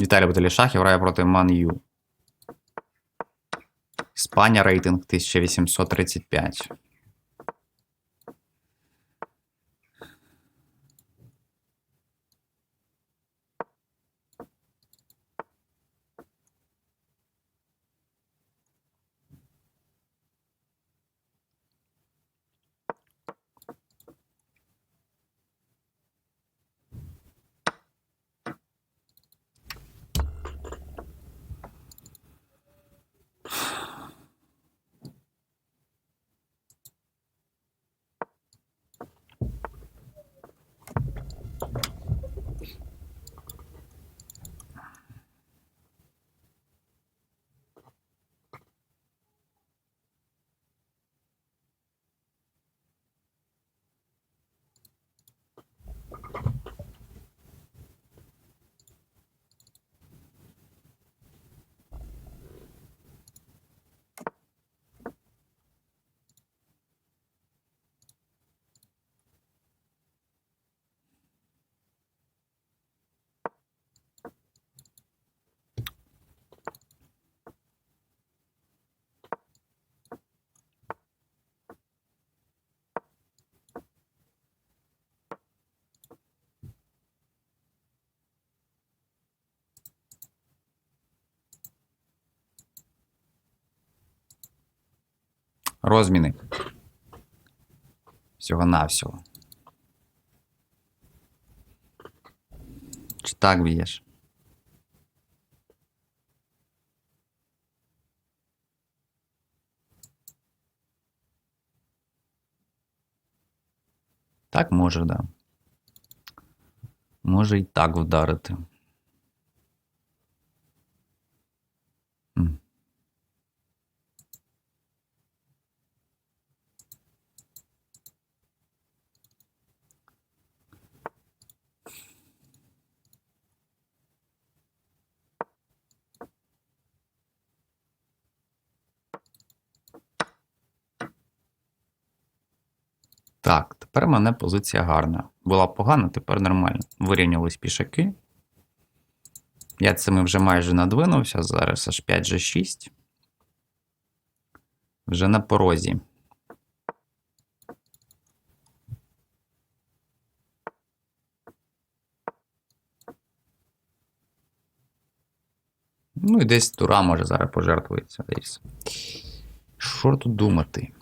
Віталій Баталішахів грає проти Ман Ю. Іспанія рейтинг 1835. Розміни. Всього-навсього. Чи так б'єш? Так може, да. Може і так вдарити. Так, тепер в мене позиція гарна. Була погана, тепер нормально. Вирівнялись пішаки. Я цими вже майже надвинувся. Зараз аж 5 g 6. Вже на порозі. Ну і десь тура може зараз пожертвується. Десь. Що тут думати?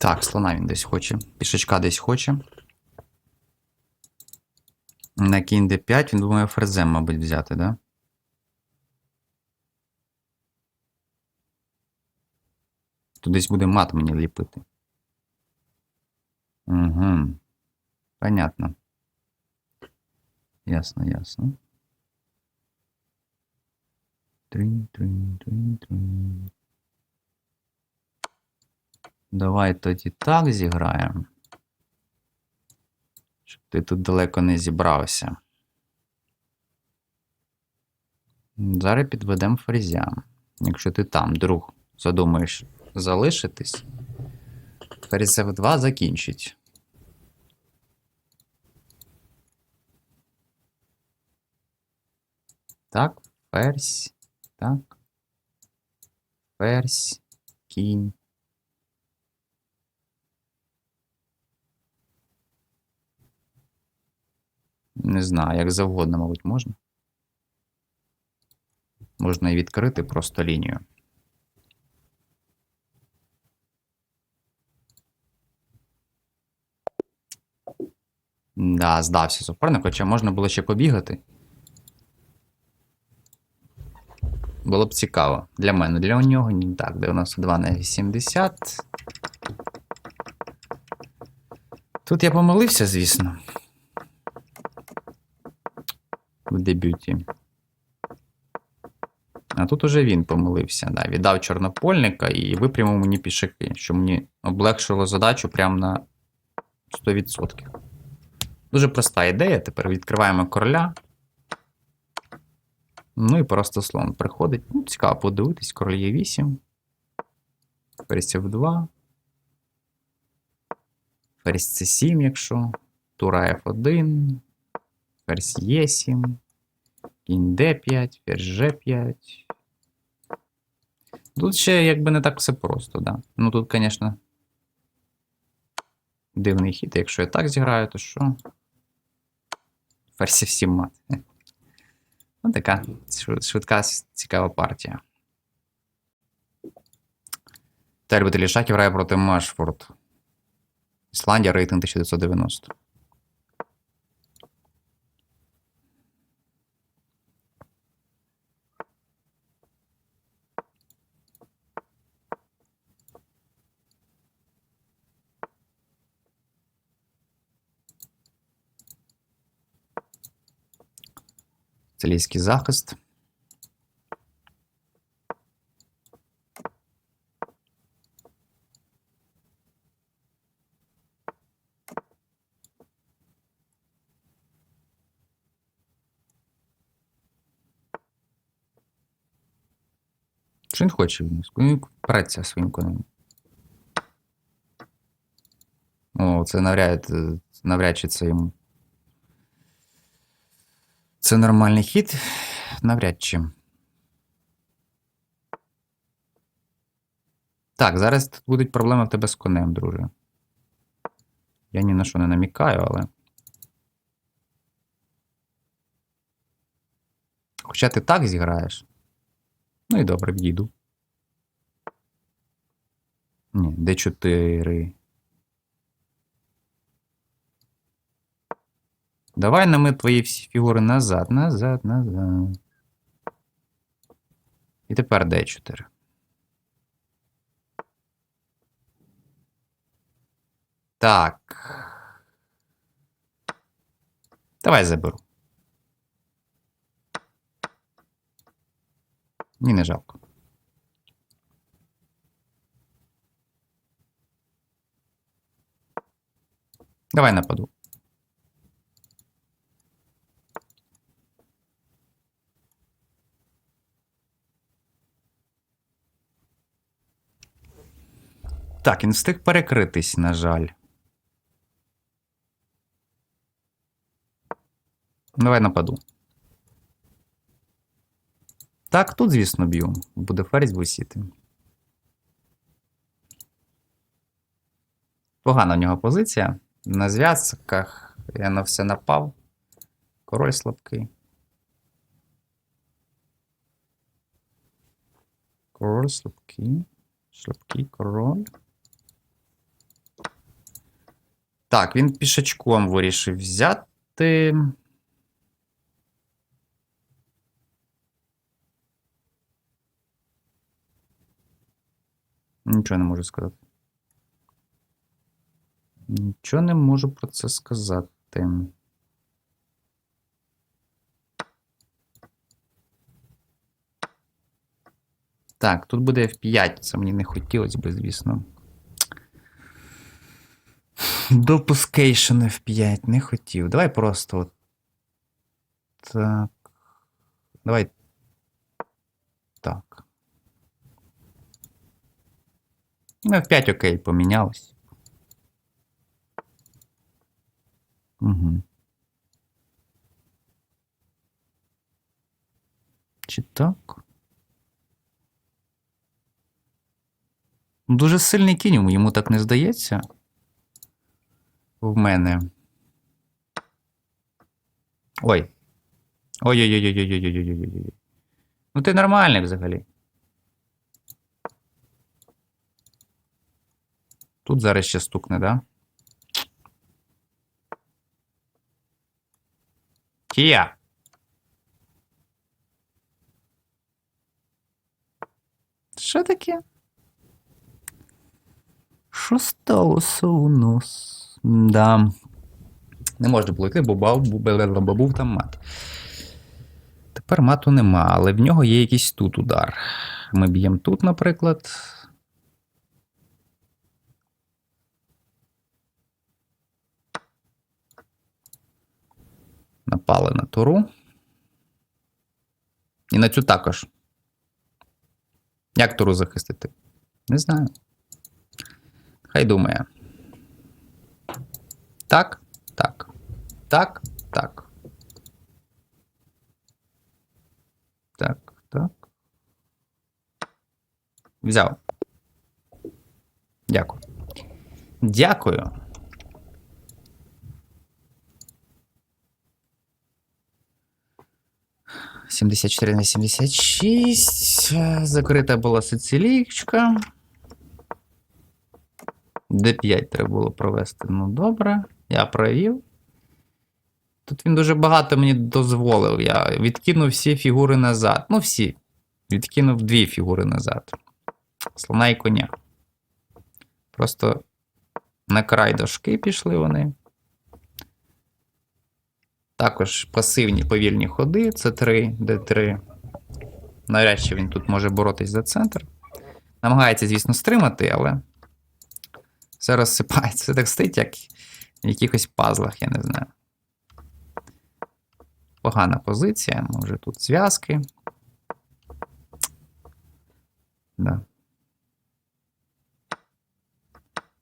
Так, слона він десь хоче. Пішечка десь хоче. На кінь d5 він думає ферзем, мабуть, взяти, да? Тут десь буде мат мені ліпити. Угу. Понятно. Ясно, ясно. Трин, трин, трин, трин. Давай тоді так зіграємо. Щоб ти тут далеко не зібрався. Зараз підведемо ферзя. Якщо ти там, друг, задумаєш залишитись, ферзь F2 закінчить. Так, ферзь. Так. Ферзь, кінь. Не знаю, як завгодно, мабуть, можна. Можна і відкрити просто лінію. Да, здався суперник, хоча можна було ще побігати. Було б цікаво. Для мене, для нього ні. Так, 92 на 80. Тут я помилився, звісно. В дебюті. А тут уже він помилився. Да. Віддав чорнопольника і випрямив мені пішаки, що мені облегшило задачу прямо на 100%. Дуже проста ідея. Тепер відкриваємо короля. Ну і просто слон приходить. Ну, цікаво подивитись, король є 8. Ферзь F2. Ферзь C7, якщо. Тура F1. Ферзь Е7. Кінь D5, ферзь G5. Тут ще якби не так все просто, да. Ну тут, звісно, дивний хід. Якщо я так зіграю, то що? Ферзь F7 мат. Ну, така швидка, цікава партія. Тербитель Шахів грає проти Машфорд. Ісландія рейтинг 1990. Італійський захист. Що він хоче від нас? Він преться своїм конем. О, це навряд, навряд чи це йому. Це нормальний хід? Навряд чи. Так, зараз тут будуть проблеми в тебе з конем, друже. Я ні на що не намікаю, але. Хоча ти так зіграєш. Ну і добре, відійду. Ні, D4. Давай на ми твої всі фігури назад, назад, назад. І тепер D4. Так. Давай заберу. Ні, не жалко. Давай нападу. Так, він встиг перекритись, на жаль. Давай нападу. Так, тут, звісно, б'ю. Буде ферзь висіти. Погана в нього позиція. На зв'язках я на все напав. Король слабкий. Король слабкий. Слабкий король. Так, він пішачком вирішив взяти. Нічого не можу сказати. Нічого не можу про це сказати. Так, тут буде F5, це мені не хотілося би, звісно. Допускейшн F5 не хотів. Давай просто. от Так. Давай. Так. Ну, F5 окей, помінялось. Угу. Чи так? Дуже сильний кінь, йому так не здається. В мене. Ой. Ой-ой-ой-ой-ой-ой-ой-ой-ой. Ну ти нормальний взагалі. Тут зараз ще стукне, да? Кія. Що таке? Що сталося у нас? Да. Не можна було йти, бо був там мат. Тепер мату нема, але в нього є якийсь тут удар. Ми б'ємо тут, наприклад. Напали на туру. І на цю також. Як туру захистити? Не знаю. Хай думає. Так, так. Так, так. Так, так. Взяв. Дякую. Дякую. Сімдесят чотири на сімдесят шість. Закрита була сицилійка. Д5 треба було провести. Ну, добре. Я провів. Тут він дуже багато мені дозволив. Я відкинув всі фігури назад. Ну, всі. Відкинув дві фігури назад. Слона і коня. Просто на край дошки пішли вони. Також пасивні повільні ходи. Це 3, Д3. Навряд він тут може боротись за центр. Намагається, звісно, стримати, але все розсипається. Це так стоїть, як якихось пазлах, я не знаю. Погана позиція. Може тут зв'язки. Да.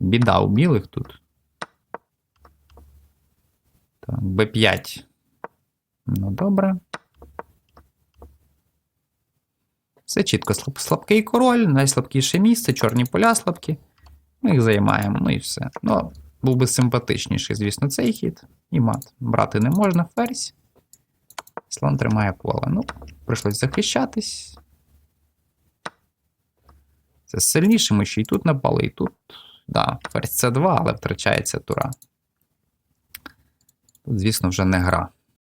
Біда у білих тут. Так, Б5. Ну, добре. Все чітко. Слаб, слабкий король, найслабкіше місце, чорні поля слабкі. Ми їх займаємо, ну і все. Ну, був би симпатичніший, звісно, цей хід. І мат. Брати не можна, ферзь. Слон тримає поле. Ну, прийшлось захищатись. Це сильніше, ми ще й тут напали, і тут. Да, ферзь С2, але втрачається тура. Тут, звісно, вже не гра.